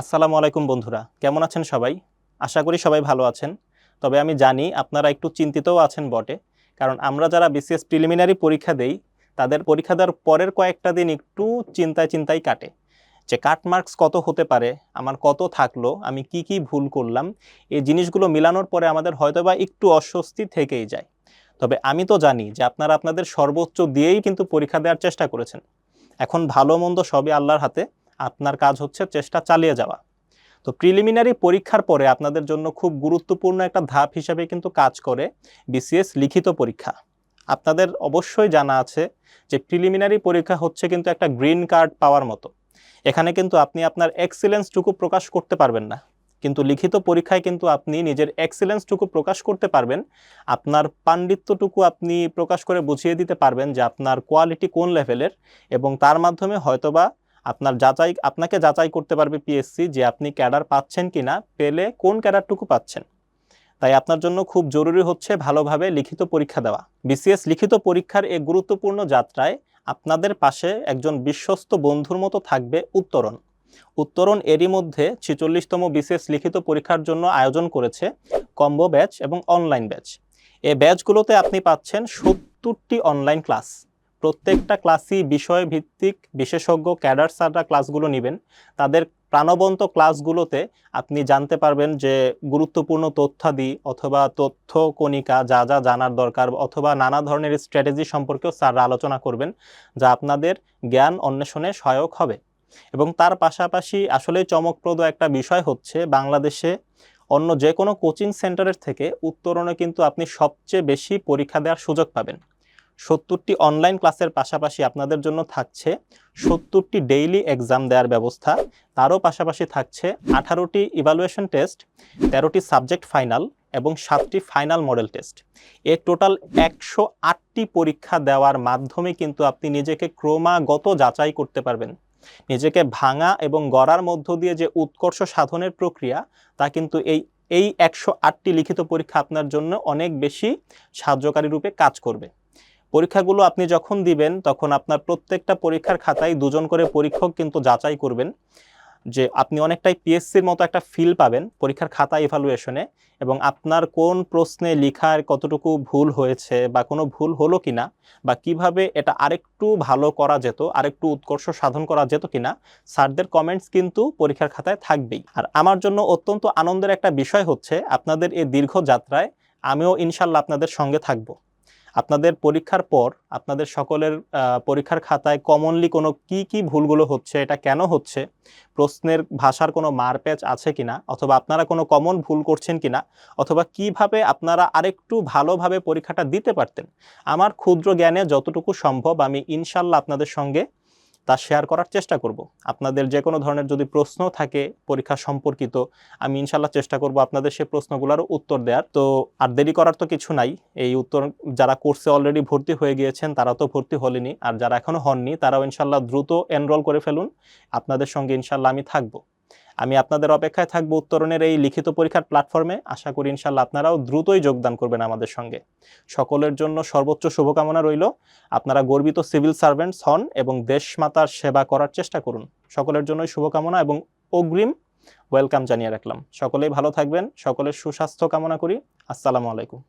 আসসালামু আলাইকুম বন্ধুরা, কেমন আছেন সবাই? আশা করি সবাই ভালো আছেন। তবে আমি জানি আপনারা একটু চিন্তিতও আছেন বটে, কারণ আমরা যারা বিসিএস প্রিলিমিনারি পরীক্ষা দেই, তাদের পরীক্ষা দেওয়ার পরের কয়েকটা দিন একটু চিন্তায় চিন্তায় কাটে। যে কাট মার্কস কত হতে পারে, আমার কত থাকল, আমি কি কি ভুল করলাম, এই জিনিসগুলো মিলানোর পরে আমাদের হয়তোবা একটু অস্বস্তি থেকেই যায়। তবে আমি তো জানি যে আপনারা আপনাদের সর্বোচ্চ দিয়েই কিন্তু পরীক্ষা দেওয়ার চেষ্টা করেছেন। এখন ভালো মন্দ সবই আল্লাহর হাতে আপনার কাজ হচ্ছে চেষ্টা চালিয়ে যাওয়া। তো প্রিলিমিনারি পরীক্ষার পরে আপনাদের জন্য খুব গুরুত্বপূর্ণ একটা ধাপ হিসাবে কিন্তু কাজ করে বিসিএস লিখিত পরীক্ষা। আপনাদের অবশ্যই জানা আছে যে প্রিলিমিনারি পরীক্ষা হচ্ছে কিন্তু একটা গ্রিন কার্ড পাওয়ার মতো। এখানে কিন্তু আপনি আপনার এক্সিলেন্সটুকু প্রকাশ করতে পারবেন না। কিন্তু লিখিত পরীক্ষায় কিন্তু আপনি নিজের এক্সিলেন্সটুকু প্রকাশ করতে পারবেন। আপনার পাণ্ডিত্যটুকু আপনি প্রকাশ করে বুঝিয়ে দিতে পারবেন যে আপনার কোয়ালিটি কোন লেভেলের এবং তার মাধ্যমে হয়তোবা আপনার যাচাই, আপনাকে যাচাই করতে পারবে পিএসসি যে আপনি ক্যাডার পাচ্ছেন কিনা, পেলে কোন ক্যাডারটুকু পাচ্ছেন। তাই আপনার জন্য খুব জরুরি হচ্ছে ভালোভাবে লিখিত পরীক্ষা দেওয়া। বিসিএস লিখিত পরীক্ষার এই গুরুত্বপূর্ণ যাত্রায় আপনাদের পাশে একজন বিশ্বস্ত বন্ধুর মতো থাকবে উত্তরণ। উত্তরণ এরই মধ্যে ছিচল্লিশতম বিসিএস লিখিত পরীক্ষার জন্য আয়োজন করেছে কম্বো ব্যাচ এবং অনলাইন ব্যাচ। এই ব্যাচগুলোতে আপনি পাচ্ছেন সত্তরটি অনলাইন ক্লাস। প্রত্যেকটা ক্লাসই বিষয় ভিত্তিক বিশেষজ্ঞ ক্যাডার স্যাররা ক্লাসগুলো নেবেন। তাদের প্রাণবন্ত ক্লাসগুলোতে আপনি জানতে পারবেন যে গুরুত্বপূর্ণ তথ্যাদি অথবা তথ্য কণিকা যা যা জানার দরকার অথবা নানা ধরনের স্ট্র্যাটেজি সম্পর্কেও স্যাররা আলোচনা করবেন যা আপনাদের জ্ঞান অন্বেষণে সহায়ক হবে। এবং তার পাশাপাশি আসলেই চমকপ্রদ একটা বিষয় হচ্ছে বাংলাদেশে অন্য যে কোনো কোচিং সেন্টারের থেকে উত্তরণে কিন্তু আপনি সবচেয়ে বেশি পরীক্ষা দেওয়ার সুযোগ পাবেন। সত্তরটি অনলাইন ক্লাসের পাশাপাশি আপনাদের জন্য থাকছে সত্তরটি ডেইলি এক্সাম দেওয়ার ব্যবস্থা। তারও পাশাপাশি থাকছে আঠারোটি ইভালুয়েশন টেস্ট তেরোটি সাবজেক্ট ফাইনাল এবং সাতটি ফাইনাল মডেল টেস্ট এ টোটাল একশো আটটি পরীক্ষা দেওয়ার মাধ্যমে কিন্তু আপনি নিজেকে ক্রমাগত যাচাই করতে পারবেন। নিজেকে ভাঙা এবং গড়ার মধ্য দিয়ে যে উৎকর্ষ সাধনের প্রক্রিয়া, তা কিন্তু এই এই একশো আটটি লিখিত পরীক্ষা আপনার জন্য অনেক বেশি সাহায্যকারী রূপে কাজ করবে। পরীক্ষাগুলো আপনি যখন দিবেন, তখন আপনার প্রত্যেকটা পরীক্ষার খাতায় দুজন করে পরীক্ষক কিন্তু যাচাই করবেন যে আপনি অনেকটাই পিএসসির মতো একটা ফিল পাবেন পরীক্ষার খাতা ইভালুয়েশনে এবং আপনার কোন প্রশ্নে লেখার কতটুকু ভুল হয়েছে বা কোনো ভুল হলো কিনা বা কীভাবে এটা আরেকটু ভালো করা যেত, আরেকটু উৎকর্ষ সাধন করা যেত কিনা, স্যারদের কমেন্টস কিন্তু পরীক্ষার খাতায় থাকবেই। আর আমার জন্য অত্যন্ত আনন্দের একটা বিষয় হচ্ছে, আপনাদের এই দীর্ঘ যাত্রায় আমিও ইনশাল্লাহ আপনাদের সঙ্গে থাকব। আপনাদের পরীক্ষার পর আপনাদের সকলের পরীক্ষার খাতায় কমনলি কোনো কি কি ভুলগুলো হচ্ছে, এটা কেন হচ্ছে, প্রশ্নের ভাষার কোনো মারপ্যাচ আছে কি না অথবা আপনারা কোনো কমন ভুল করছেন কি না অথবা কীভাবে আপনারা আরেকটু ভালোভাবে পরীক্ষাটা দিতে পারতেন, আমার ক্ষুদ্র জ্ঞানে যতটুকু সম্ভব আমি ইনশাল্লাহ আপনাদের সঙ্গে তা শেয়ার করার চেষ্টা করব। আপনাদের যে কোনো ধরনের যদি প্রশ্ন থাকে পরীক্ষা সম্পর্কিত, আমি ইনশাল্লাহ চেষ্টা করব আপনাদের সেই প্রশ্নগুলোর উত্তর দেওয়ার তো আর দেরি করার তো কিছু নাই। এই উত্তর যারা কোর্সে অলরেডি ভর্তি হয়ে গিয়েছেন, তারা তো ভর্তি হলেনি। আর যারা এখনও হননি, তারাও ইনশাল্লাহ দ্রুত এনরোল করে ফেলুন। আপনাদের সঙ্গে ইনশাল্লাহ আমি থাকব। আমি আপনাদের অপেক্ষায় থাকব উত্তরণের এই লিখিত পরীক্ষার প্ল্যাটফর্মে আশা করি ইনশাল্লাহ আপনারাও দ্রুতই যোগদান করবেন আমাদের সঙ্গে। সকলের জন্য সর্বোচ্চ শুভকামনা রইল। আপনারা গর্বিত সিভিল সার্ভেন্টস হন এবং দেশমাতার সেবা করার চেষ্টা করুন। সকলের জন্যই শুভকামনা এবং অগ্রিম ওয়েলকাম জানিয়ে রাখলাম। সকলেই ভালো থাকবেন, সকলের সুস্বাস্থ্য কামনা করি। আসসালামু আলাইকুম।